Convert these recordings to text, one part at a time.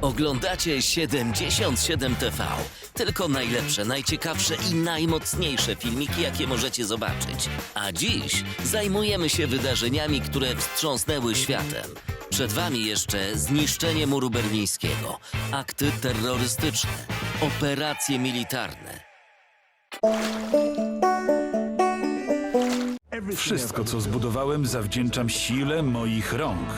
Oglądacie 77 TV. Tylko najlepsze, najciekawsze i najmocniejsze filmiki, jakie możecie zobaczyć. A dziś zajmujemy się wydarzeniami, które wstrząsnęły światem. Przed Wami jeszcze zniszczenie muru berlińskiego, akty terrorystyczne, operacje militarne. Wszystko, co zbudowałem, zawdzięczam sile moich rąk.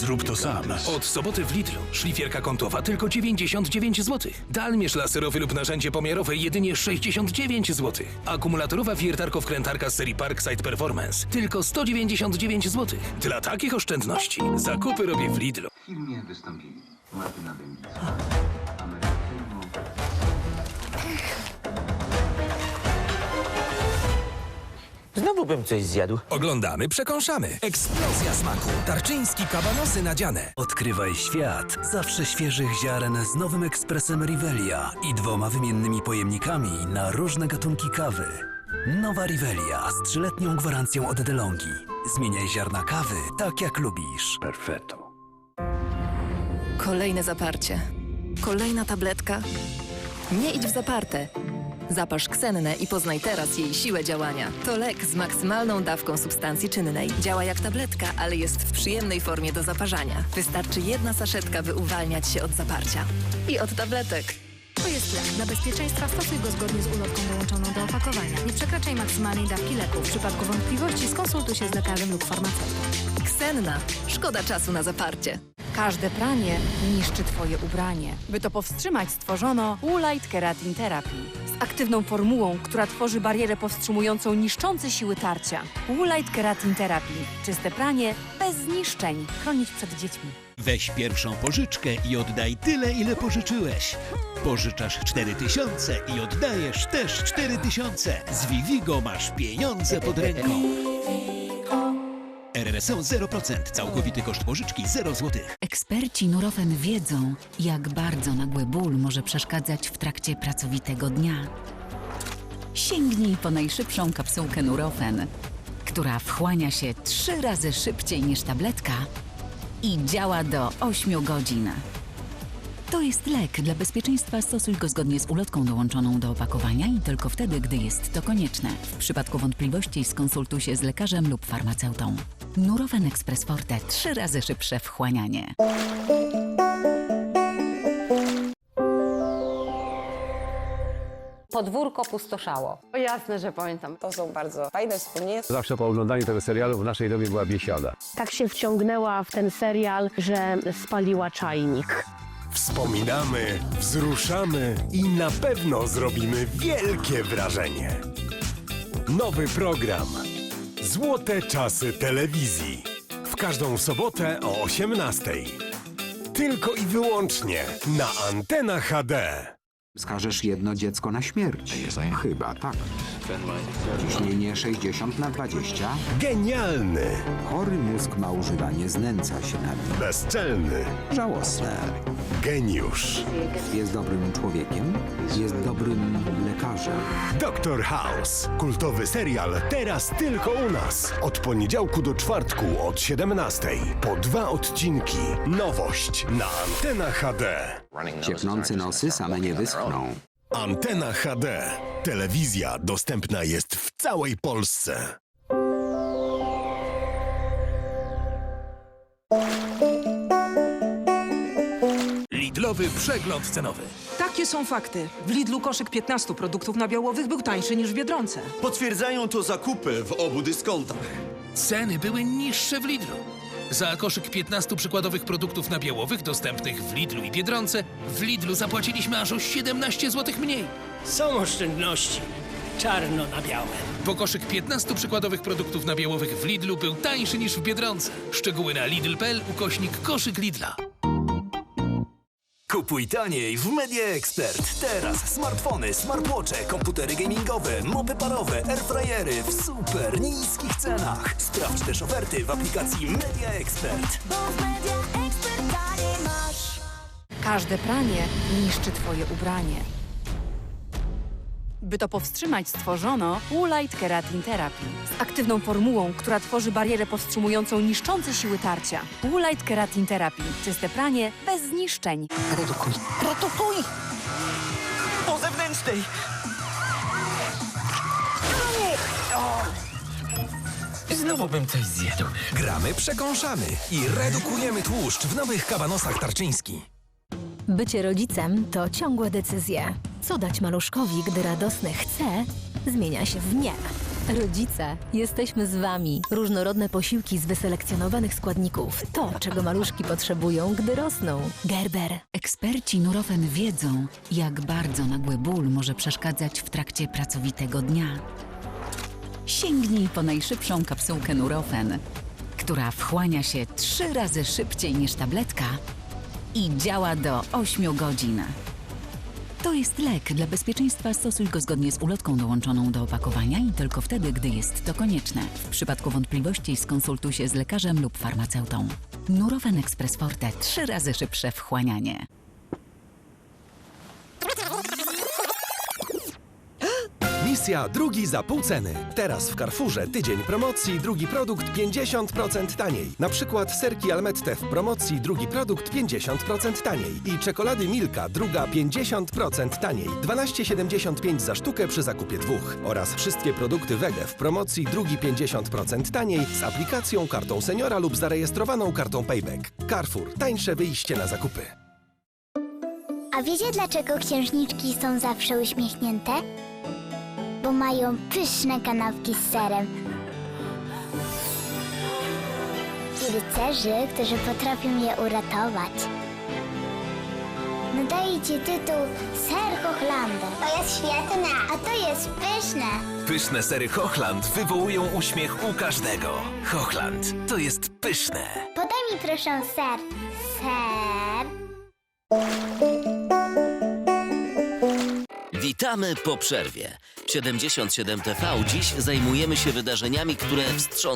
Zrób to sam. Od soboty w Lidlu szlifierka kątowa tylko 99 zł. Dalmierz laserowy lub narzędzie pomiarowe jedynie 69 zł. Akumulatorowa wiertarko-wkrętarka z serii Parkside Performance tylko 199 zł. Dla takich oszczędności zakupy robię w Lidlu. W filmie wystąpili Martyna Dębica, Znowu bym coś zjadł. Oglądamy, przekąszamy. Eksplozja smaku. Tarczyński kabanosy nadziane. Odkrywaj świat zawsze świeżych ziaren z nowym ekspresem Rivelia i dwoma wymiennymi pojemnikami na różne gatunki kawy. Nowa Rivelia z trzyletnią gwarancją od DeLonghi. Zmieniaj ziarna kawy tak jak lubisz. Perfetto. Kolejne zaparcie. Kolejna tabletka. Nie idź w zaparte. Zaparz ksennę i poznaj teraz jej siłę działania. To lek z maksymalną dawką substancji czynnej. Działa jak tabletka, ale jest w przyjemnej formie do zaparzania. Wystarczy jedna saszetka, by uwalniać się od zaparcia. I od tabletek. To jest lek. Dla bezpieczeństwa stosuj go zgodnie z ulotką dołączoną do opakowania. Nie przekraczaj maksymalnej dawki leku. W przypadku wątpliwości skonsultuj się z lekarzem lub farmaceutą. Ksenna. Szkoda czasu na zaparcie. Każde pranie niszczy Twoje ubranie. By to powstrzymać, stworzono Woolite Keratin Therapy z aktywną formułą, która tworzy barierę powstrzymującą niszczące siły tarcia. Woolite Keratin Therapy. Czyste pranie bez zniszczeń. Chronić przed dziećmi. Weź pierwszą pożyczkę i oddaj tyle, ile pożyczyłeś. Pożyczasz 4000 i oddajesz też 4000. Z Vivigo masz pieniądze pod ręką. RRSO 0%. Całkowity koszt pożyczki 0 zł. Eksperci Nurofen wiedzą, jak bardzo nagły ból może przeszkadzać w trakcie pracowitego dnia. Sięgnij po najszybszą kapsułkę Nurofen, która wchłania się trzy razy szybciej niż tabletka i działa do 8 godzin. To jest lek. Dla bezpieczeństwa stosuj go zgodnie z ulotką dołączoną do opakowania i tylko wtedy, gdy jest to konieczne. W przypadku wątpliwości skonsultuj się z lekarzem lub farmaceutą. Nurofen Express Forte. Trzy razy szybsze wchłanianie. Podwórko pustoszało. O jasne, że pamiętam. To są bardzo fajne wspomnienia. Zawsze po oglądaniu tego serialu w naszej domu była biesiada. Tak się wciągnęła w ten serial, że spaliła czajnik. Wspominamy, wzruszamy i na pewno zrobimy wielkie wrażenie. Nowy program. Złote czasy telewizji. W każdą sobotę o 18. Tylko i wyłącznie na Antena HD. skażesz jedno dziecko na śmierć. Chyba tak. Ciśnienie 60 na 20. Genialny, Chory mózg ma używanie znęca się nad nim. bezczelny, Żałosne. geniusz. Jest dobrym człowiekiem, jest dobrym lekarzem. Doktor House. Kultowy serial teraz tylko u nas. Od poniedziałku do czwartku od 17. Po dwa odcinki. Nowość na Antena HD. Ciepnące nosy same nie wyschną. Antena HD. Telewizja dostępna jest w całej Polsce. Lidlowy przegląd cenowy. Takie są fakty. W Lidlu koszyk 15 produktów nabiałowych był tańszy niż w Biedronce. Potwierdzają to zakupy w obu dyskontach. Ceny były niższe w Lidlu. Za koszyk 15 przykładowych produktów nabiałowych dostępnych w Lidlu i Biedronce, w Lidlu zapłaciliśmy aż o 17 zł mniej. Są oszczędności. Czarno na białe. Bo koszyk 15 przykładowych produktów nabiałowych w Lidlu był tańszy niż w Biedronce. Szczegóły na lidl.pl ukośnik koszyk Lidla. Kupuj taniej w Media Expert. Teraz smartfony, smartwatche, komputery gamingowe, mopy parowe, airfryery w super niskich cenach. Sprawdź też oferty w aplikacji Media Expert. Każde pranie niszczy Twoje ubranie. By to powstrzymać, stworzono Woolite Keratin Therapy z aktywną formułą, która tworzy barierę powstrzymującą niszczące siły tarcia. Woolite Keratin Therapy. Czyste pranie bez zniszczeń. Redukuj. Redukuj! Po zewnętrznej! Znowu bym coś zjadł. Gramy, przekąszamy i redukujemy tłuszcz w nowych kabanosach tarczyński. Bycie rodzicem to ciągłe decyzje. Co dać maluszkowi, gdy radosny chce, zmienia się w nie. Rodzice, jesteśmy z Wami. Różnorodne posiłki z wyselekcjonowanych składników. To, czego maluszki potrzebują, gdy rosną. Gerber. Eksperci Nurofen wiedzą, jak bardzo nagły ból może przeszkadzać w trakcie pracowitego dnia. Sięgnij po najszybszą kapsułkę Nurofen, która wchłania się trzy razy szybciej niż tabletka i działa do 8 godzin. To jest lek. Dla bezpieczeństwa stosuj go zgodnie z ulotką dołączoną do opakowania i tylko wtedy, gdy jest to konieczne. W przypadku wątpliwości skonsultuj się z lekarzem lub farmaceutą. Nurofen Express Forte. Trzy razy szybsze wchłanianie. Misja drugi za pół ceny. Teraz w Carrefourze tydzień promocji, drugi produkt 50% taniej. Na przykład serki Almette w promocji, drugi produkt 50% taniej. I czekolady Milka, druga 50% taniej. 12,75 za sztukę przy zakupie dwóch. Oraz wszystkie produkty Wege w promocji, drugi 50% taniej z aplikacją, kartą seniora lub zarejestrowaną kartą Payback. Carrefour. Tańsze wyjście na zakupy. A wiecie dlaczego księżniczki są zawsze uśmiechnięte? Bo mają pyszne kanapki z serem. I rycerzy, którzy potrafią je uratować. Nadaje ci tytuł Ser Hochlander. To jest świetne. A to jest pyszne. Pyszne sery Hochland wywołują uśmiech u każdego. Hochland to jest pyszne. Podaj mi proszę ser. Ser. Witamy po przerwie. 77 TV dziś zajmujemy się wydarzeniami, które wstrząsną